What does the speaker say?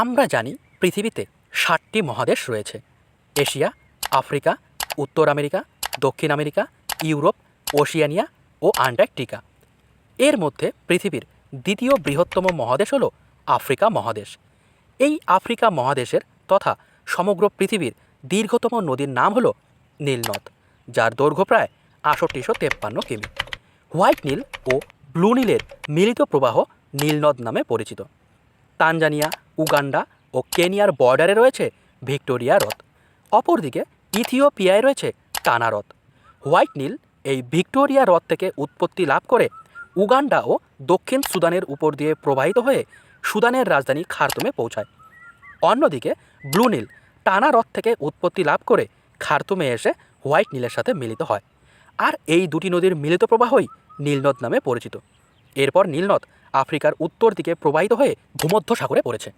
আমরা জানি পৃথিবীতে ষাটটি মহাদেশ রয়েছে। এশিয়া, আফ্রিকা, উত্তর আমেরিকা, দক্ষিণ আমেরিকা, ইউরোপ, ওশিয়ানিয়া ও আন্টার্কটিকা। এর মধ্যে পৃথিবীর দ্বিতীয় বৃহত্তম মহাদেশ হল আফ্রিকা মহাদেশ। এই আফ্রিকা মহাদেশের তথা সমগ্র পৃথিবীর দীর্ঘতম নদীর নাম হল নীলনদ, যার দৈর্ঘ্য প্রায় আষট্টিশো তেপ্পান্ন কিমি। হোয়াইট নীল ও ব্লু নীলের মিলিত প্রবাহ নীলনদ নামে পরিচিত। তানজানিয়া, উগান্ডা ও কেনিয়ার বর্ডারে রয়েছে ভিক্টোরিয়া হ্রদ। অপরদিকে ইথিওপিয়ায় রয়েছে টানা হ্রদ। হোয়াইট নীল এই ভিক্টোরিয়া হ্রদ থেকে উৎপত্তি লাভ করে উগান্ডা ও দক্ষিণ সুদানের উপর দিয়ে প্রবাহিত হয়ে সুদানের রাজধানী খার্তুমে পৌঁছায়। অন্যদিকে ব্লু নীল টানা হ্রদ থেকে উৎপত্তি লাভ করে খার্তুমে এসে হোয়াইট নীলের সাথে মিলিত হয়। আর এই দুটি নদীর মিলিত প্রবাহই নীলনদ নামে পরিচিত। এরপর নীলনদ আফ্রিকার উত্তর দিকে প্রবাহিত হয়ে ভূমধ্য সাগরে পড়েছে।